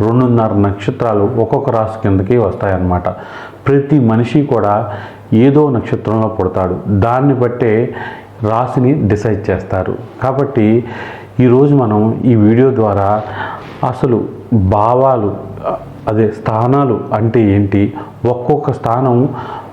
రెండున్నర నక్షత్రాలు ఒక్కొక్క రాశి కిందకి వస్తాయన్నమాట. ప్రతి మనిషి కూడా ఏదో నక్షత్రంలో పుడతాడు. దాన్ని బట్టే రాశిని డిసైడ్ చేస్తారు. కాబట్టి ఈరోజు మనం ఈ వీడియో ద్వారా అసలు భావాలు అదే స్థానాలు అంటే ఏంటి ఒక్కొక్క స్థానం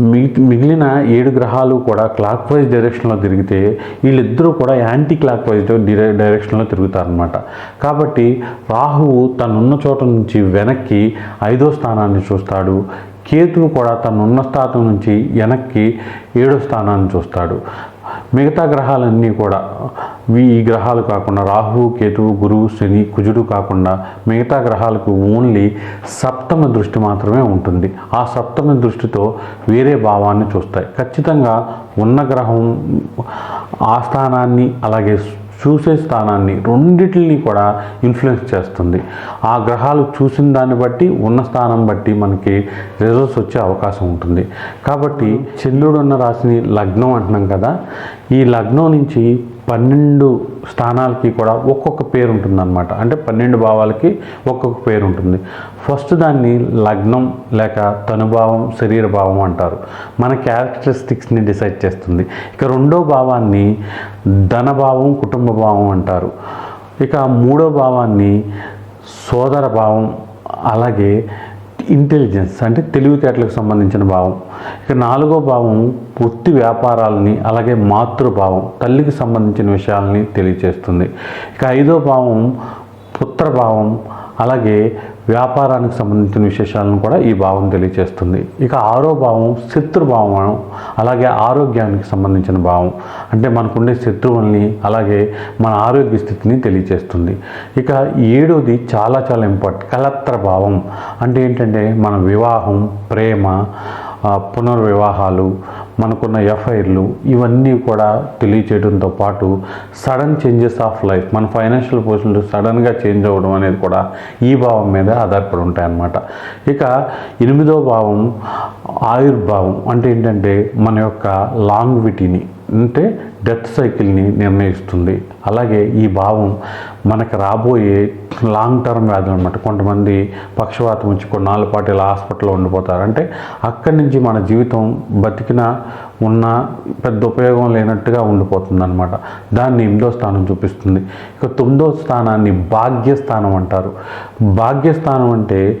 మిగిలిన ఏడు గ్రహాలు కూడా క్లాక్ వైజ్ డైరెక్షన్లో తిరిగితే వీళ్ళిద్దరూ కూడా యాంటీ క్లాక్ వైజ్ డైరెక్షన్లో తిరుగుతారనమాట కాబట్టి రాహువు తనున్న చోట నుంచి వెనక్కి ఐదో స్థానాన్ని చూస్తాడు. కేతువు కూడా తనున్న స్థానం నుంచి వెనక్కి ఏడో స్థానాన్ని చూస్తాడు. మిగతా గ్రహాలన్నీ కూడా ఈ గ్రహాలు కాకుండా రాహువు కేతువు గురువు శని కుజుడు కాకుండా మిగతా గ్రహాలకు ఓన్లీ సప్తమ దృష్టి మాత్రమే ఉంటుంది. ఆ సప్తమ దృష్టితో వేరే భావాన్ని చూస్తాయి. ఖచ్చితంగా ఉన్న గ్రహం ఆ స్థానాన్ని అలాగే చూసే స్థానాన్ని రెండింటిని కూడా ఇన్ఫ్లుయెన్స్ చేస్తుంది. ఆ గ్రహాలు చూసిన దాన్ని బట్టి ఉన్న స్థానం బట్టి మనకి రిజల్ట్స్ వచ్చే అవకాశం ఉంటుంది. కాబట్టి చంద్రుడు ఉన్న రాశిని లగ్నం అంటున్నాం కదా. ఈ లగ్నం నుంచి పన్నెండు స్థానాలకి కూడా ఒక్కొక్క పేరు ఉంటుందన్నమాట. అంటే పన్నెండు భావాలకి ఒక్కొక్క పేరు ఉంటుంది. ఫస్ట్ దాన్ని లగ్నం లేక తనుభావం శరీర భావం అంటారు. మన క్యారెక్టరిస్టిక్స్ని డిసైడ్ చేస్తుంది. ఇక రెండో భావాన్ని ధనభావం కుటుంబ భావం అంటారు. ఇక మూడో భావాన్ని సోదర భావం అలాగే ఇంటెలిజెన్స్ అంటే తెలివితేటలకు సంబంధించిన భావం. ఇక నాలుగో భావం వృత్తి వ్యాపారాలని అలాగే మాతృభావం తల్లికి సంబంధించిన విషయాలని తెలియచేస్తుంది. ఇక ఐదో భావం పుత్రభావం అలాగే వ్యాపారానికి సంబంధించిన విశేషాలను కూడా ఈ భావం తెలియజేస్తుంది ఇక ఆరో భావం శత్రుభావం అలాగే ఆరోగ్యానికి సంబంధించిన భావం. అంటే మనకుండే శత్రువుల్ని అలాగే మన ఆరోగ్య స్థితిని తెలియజేస్తుంది ఇక ఏడోది చాలా చాలా ఇంపార్టెంట్ కలత్ర భావం. అంటే ఏంటంటే మన వివాహం ప్రేమ పునర్వివాహాలు మనకున్న ఎఫ్ఐఆర్లు ఇవన్నీ కూడా తెలియచేయడంతో పాటు సడన్ చేంజెస్ ఆఫ్ లైఫ్ మన ఫైనాన్షియల్ పొజిషన్లు సడన్గా చేంజ్ అవ్వడం అనేది కూడా ఈ భావం మీద ఆధారపడి ఉంటాయన్నమాట. ఇక ఎనిమిదో భావం ఆయుర్భావం అంటే ఏంటంటే మన యొక్క లాంగ్విటీని. అంటే డెత్ సైకిల్ని నిర్ణయిస్తుంది. అలాగే ఈ భావం మనకు రాబోయే లాంగ్ టర్మ్ వ్యాధులు అనమాట కొంతమంది పక్షవాతం వచ్చి కొన్నాళ్ళ పాటు ఇలా హాస్పిటల్లో ఉండిపోతారు. అంటే అక్కడి నుంచి మన జీవితం బతికిన ఉన్న పెద్ద ఉపయోగం లేనట్టుగా ఉండిపోతుంది అనమాట దాన్ని ఎనిమిదో స్థానం చూపిస్తుంది. ఇక తొమ్మిదో స్థానాన్ని భాగ్యస్థానం అంటారు. భాగ్యస్థానం అంటే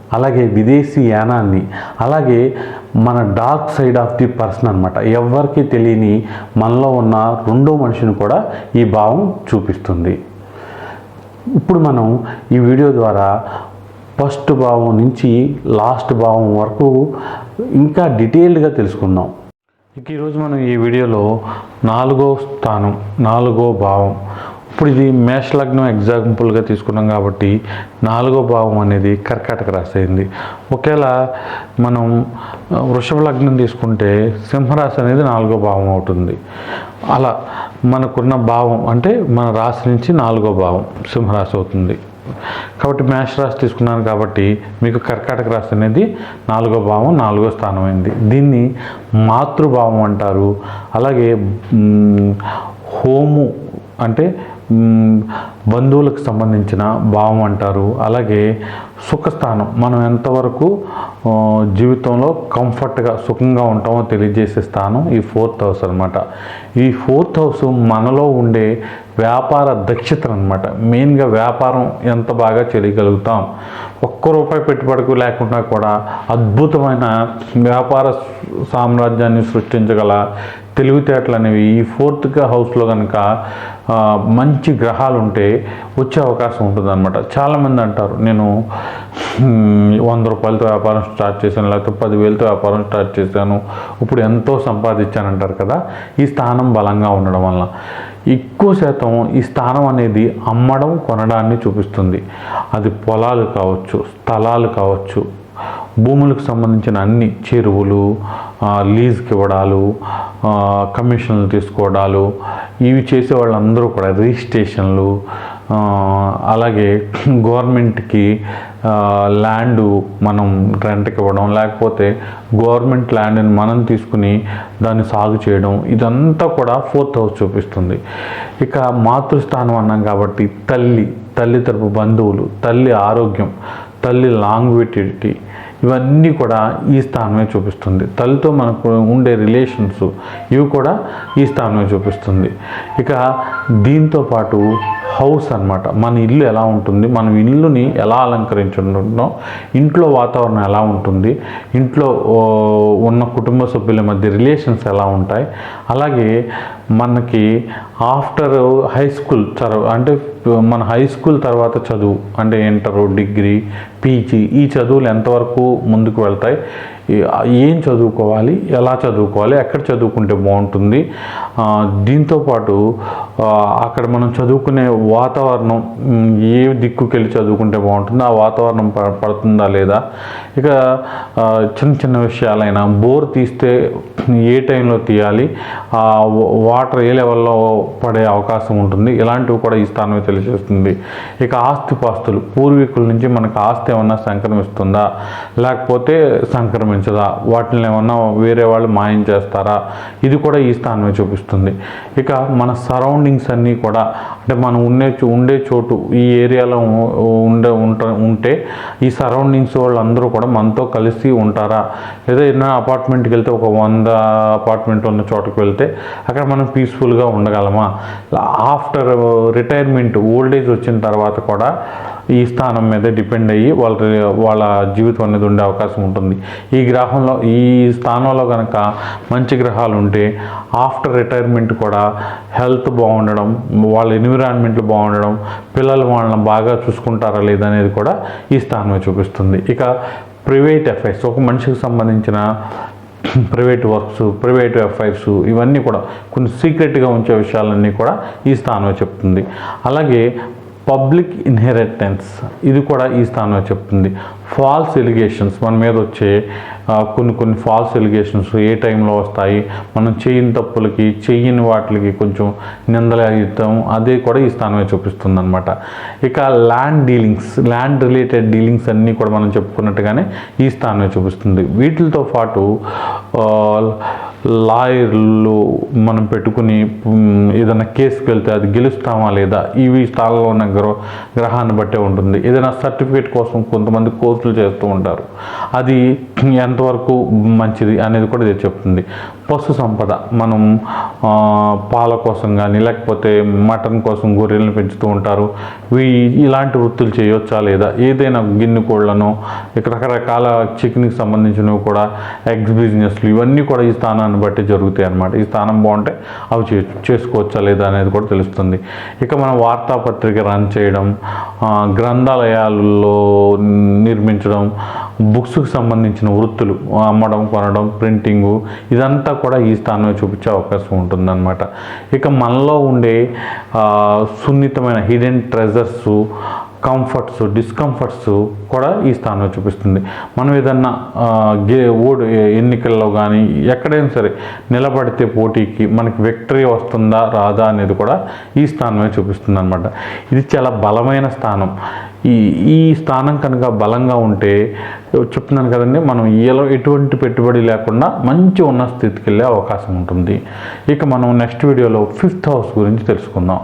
అలాగే విదేశీ యానాన్ని అలాగే మన dark side of the person అనమాట ఎవరికి తెలియని మనలో ఉన్న రెండో మనిషిని కూడా ఈ భావం చూపిస్తుంది. ఇప్పుడు మనం ఈ వీడియో ద్వారా ఫస్ట్ భావం నుంచి లాస్ట్ భావం వరకు ఇంకా డీటెయిల్డ్గా తెలుసుకుందాం. ఇక ఈరోజు మనం ఈ వీడియోలో నాలుగో స్థానం నాలుగో భావం ఇప్పుడు ఇది మేషలగ్నం ఎగ్జాంపుల్గా తీసుకున్నాం కాబట్టి నాలుగో భావం అనేది కర్కాటక రాశి అయింది. ఒకేలా మనం వృషభ లగ్నం తీసుకుంటే సింహరాశి అనేది నాలుగో భావం అవుతుంది. అలా మనకున్న భావం అంటే మన రాశి నుంచి నాలుగో భావం సింహరాశి అవుతుంది. కాబట్టి మేషరాశి తీసుకున్నాను కాబట్టి మీకు కర్కాటక రాశి అనేది నాలుగో భావం నాలుగో స్థానం అయింది. దీన్ని మాతృభావం అంటారు. అలాగే హోము అంటే బంధువులకు సంబంధించిన భావం అంటారు. అలాగే సుఖస్థానం. మనం ఎంతవరకు జీవితంలో కంఫర్ట్గా సుఖంగా ఉంటామో తెలియజేసే స్థానం ఈ ఫోర్త్ హౌస్ అనమాట ఈ ఫోర్త్ హౌస్ మనలో ఉండే వ్యాపార దక్షత అనమాట మెయిన్గా వ్యాపారం ఎంత బాగా చేయగలుగుతాం? ఒక్క రూపాయి పెట్టుబడికి లేకుండా కూడా అద్భుతమైన వ్యాపార సామ్రాజ్యాన్ని సృష్టించగల తెలివితేటలు అనేవి ఈ ఫోర్త్ హౌస్లో కనుక మంచి గ్రహాలు ఉంటే వచ్చే అవకాశం ఉంటుంది అనమాట చాలామంది అంటారు నేను వంద రూపాయలతో వ్యాపారం స్టార్ట్ చేశాను లేకపోతే పదివేలతో వ్యాపారం స్టార్ట్ చేశాను ఇప్పుడు ఎంతో సంపాదించాను అంటారు కదా? ఈ స్థానం బలంగా ఉండడం వల్ల ఎక్కువ శాతం ఈ స్థానం అనేది అమ్మడం కొనడాన్ని చూపిస్తుంది. అది పొలాలు కావచ్చు స్థలాలు కావచ్చు భూములకు సంబంధించిన అన్ని చెరువులు లీజ్కి ఇవ్వడాలు కమిషన్లు తీసుకోవడాలు ఇవి చేసే వాళ్ళందరూ కూడా రిజిస్ట్రేషన్లు అలాగే గవర్నమెంట్కి ల్యాండ్ మనం రెంట్కి ఇవ్వడం లేకపోతే గవర్నమెంట్ ల్యాండ్ని మనం తీసుకుని దాన్ని సాగు చేయడం ఇదంతా కూడా ఫోర్త్ హౌస్ చూపిస్తుంది. ఇక మాతృస్థానం అన్నాం కాబట్టి తల్లి తల్లి తరపు బంధువులు తల్లి ఆరోగ్యం తల్లి లాంగ్విటిడిటీ ఇవన్నీ కూడా ఈ స్థానమే చూపిస్తుంది. తల్లితో మనకు ఉండే రిలేషన్స్ ఇవి కూడా ఈ స్థానమే చూపిస్తుంది. ఇక దీంతో పాటు హౌస్ అన్నమాట. మన ఇల్లు ఎలా ఉంటుంది మనం ఇల్లుని ఎలా అలంకరించుకుంటున్నాం ఇంట్లో వాతావరణం ఎలా ఉంటుంది ఇంట్లో ఉన్న కుటుంబ సభ్యుల మధ్య రిలేషన్స్ ఎలా ఉంటాయి అలాగే మనకి ఆఫ్టర్ హై స్కూల్ చదువు అంటే మన హై స్కూల్ తర్వాత చదువు అంటే ఇంటర్ డిగ్రీ పీజీ ఈ చదువులు ఎంతవరకు ముందుకు వెళ్తాయి ఏం చదువుకోవాలి ఎలా చదువుకోవాలి ఎక్కడ చదువుకుంటే బాగుంటుంది దీంతోపాటు అక్కడ మనం చదువుకునే వాతావరణం ఏ దిక్కుకి వెళ్ళి చదువుకుంటే బాగుంటుంది ఆ వాతావరణం పడుతుందా లేదా? ఇక చిన్న చిన్న విషయాలైనా బోర్ తీస్తే ఏ టైంలో తీయాలి? ఆ వాటర్ ఏ లెవెల్లో పడే అవకాశం ఉంటుంది? ఇలాంటివి కూడా ఈ స్థానమే తెలియజేస్తుంది. ఇక ఆస్తిపాస్తులు పూర్వీకుల నుంచి మనకు ఆస్తి ఏమన్నా సంక్రమిస్తుందా? లేకపోతే సంక్రమించదా? వాటిని ఏమన్నా వేరే వాళ్ళు మాయం చేస్తారా? ఇది కూడా ఈ స్థానమే చూపిస్తుంది. ఇక మన సరౌండింగ్స్ అన్నీ కూడా అంటే మనం ఉండే చో- ఉండే చోటు ఈ ఏరియాలో ఉండే ఉంట ఉంటే ఈ సరౌండింగ్స్ వాళ్ళందరూ కూడా మనతో కలిసి ఉంటారా? లేదా ఏదైనా అపార్ట్మెంట్కి వెళ్తే ఒక వంద అపార్ట్మెంట్ ఉన్న చోటుకు వెళ్తే అక్కడ మనం పీస్ఫుల్గా ఉండగలమా? ఆఫ్టర్ రిటైర్మెంట్ ఓల్డ్ ఏజ్ వచ్చిన తర్వాత కూడా ఈ స్థానం మీద డిపెండ్ అయ్యి వాళ్ళ వాళ్ళ జీవితం అనేది ఉండే అవకాశం ఉంటుంది. ఈ గ్రహంలో ఈ స్థానంలో కనుక మంచి గ్రహాలు ఉంటే ఆఫ్టర్ రిటైర్మెంట్ కూడా హెల్త్ బాగుండడం వాళ్ళ ఎన్విరాన్మెంట్లు బాగుండడం పిల్లలు వాళ్ళని బాగా చూసుకుంటారా లేదనేది కూడా ఈ స్థానమే చూపిస్తుంది. ఇక ప్రైవేట్ అఫైర్స్ ఒక మనిషికి సంబంధించిన ప్రైవేట్ వర్క్స్ ప్రైవేట్ అఫైర్స్ ఇవన్నీ కూడా కొన్ని సీక్రెట్గా ఉంచే విషయాలన్నీ కూడా ఈ స్థానమే చెప్తుంది. అలాగే పబ్లిక్ ఇన్హెరిటెన్స్. ఇది కూడా ఈ స్థానంలో చెప్తుంది. False allegations. మన మీద వచ్చే కొన్ని కొన్ని ఫాల్స్ ఎలిగేషన్స్ ఏ టైంలో వస్తాయి? మనం చేయని తప్పులకి చేయని వాటికి కొంచెం నిందలేస్తాం అదే కూడా ఈ స్థానమే చూపిస్తుంది అనమాట ఇక land dealings land related dealings అన్నీ కూడా మనం చెప్పుకున్నట్టుగానే ఈ స్థానమే చూపిస్తుంది. వీటితో పాటు లాయర్లు మనం పెట్టుకుని ఏదైనా కేసుకి వెళ్తే అది గెలుస్తామా లేదా? ఇవి స్థానంలో ఉన్న గ్రహ గ్రహాన్ని బట్టే ఉంటుంది. ఏదైనా సర్టిఫికేట్ కోసం కొంతమంది కోర్సులు చేస్తూ ఉంటారు. అది ఎంతవరకు మంచిది అనేది కూడా ఇది చెప్తుంది. పశు సంపద మనం పాల కోసం కానీ లేకపోతే మటన్ కోసం గొర్రెలను పెంచుతూ ఉంటారు. వీ ఇలాంటి వృత్తులు చేయొచ్చా లేదా? ఏదైనా గిన్నె కోళ్ళను రకరకాల చికెన్కి సంబంధించినవి కూడా ఎగ్స్ బిజినెస్లు ఇవన్నీ కూడా ఈ స్థానాన్ని బట్టి జరుగుతాయి అన్నమాట. ఈ స్థానం బాగుంటే అవి చే చేసుకోవచ్చా లేదా అనేది కూడా తెలుస్తుంది. ఇక మనం వార్తాపత్రిక రన్ చేయడం గ్రంథాలయాల్లో నిర్మించడం బుక్స్కి సంబంధించిన వృత్తులు అమ్మడం కొనడం ప్రింటింగు ఇదంతా కూడా ఈ స్థానంలో చూపించే అవకాశం ఉంటుందన్నమాట. ఇక మనలో ఉండే సున్నితమైన హిడెన్ ట్రెజర్స్ కంఫర్ట్స్ డిస్కంఫర్ట్స్ కూడా ఈ స్థానం చూపిస్తుంది. మనం ఏదన్నా గే ఓడి ఎన్నికల్లో కానీ ఎక్కడైనా సరే నిలబడితే పోటీకి మనకి విక్టరీ వస్తుందా రాదా అనేది కూడా ఈ స్థానమే చూపిస్తుంది అనమాట ఇది చాలా బలమైన స్థానం. ఈ ఈ స్థానం కనుక బలంగా ఉంటే చెప్తున్నాను కదండి మనం ఎలా ఎటువంటి పెట్టుబడి లేకుండా మంచి ఉన్న స్థితికి వెళ్ళే అవకాశం ఉంటుంది. ఇక మనం నెక్స్ట్ వీడియోలో ఫిఫ్త్ హౌస్ గురించి తెలుసుకుందాం.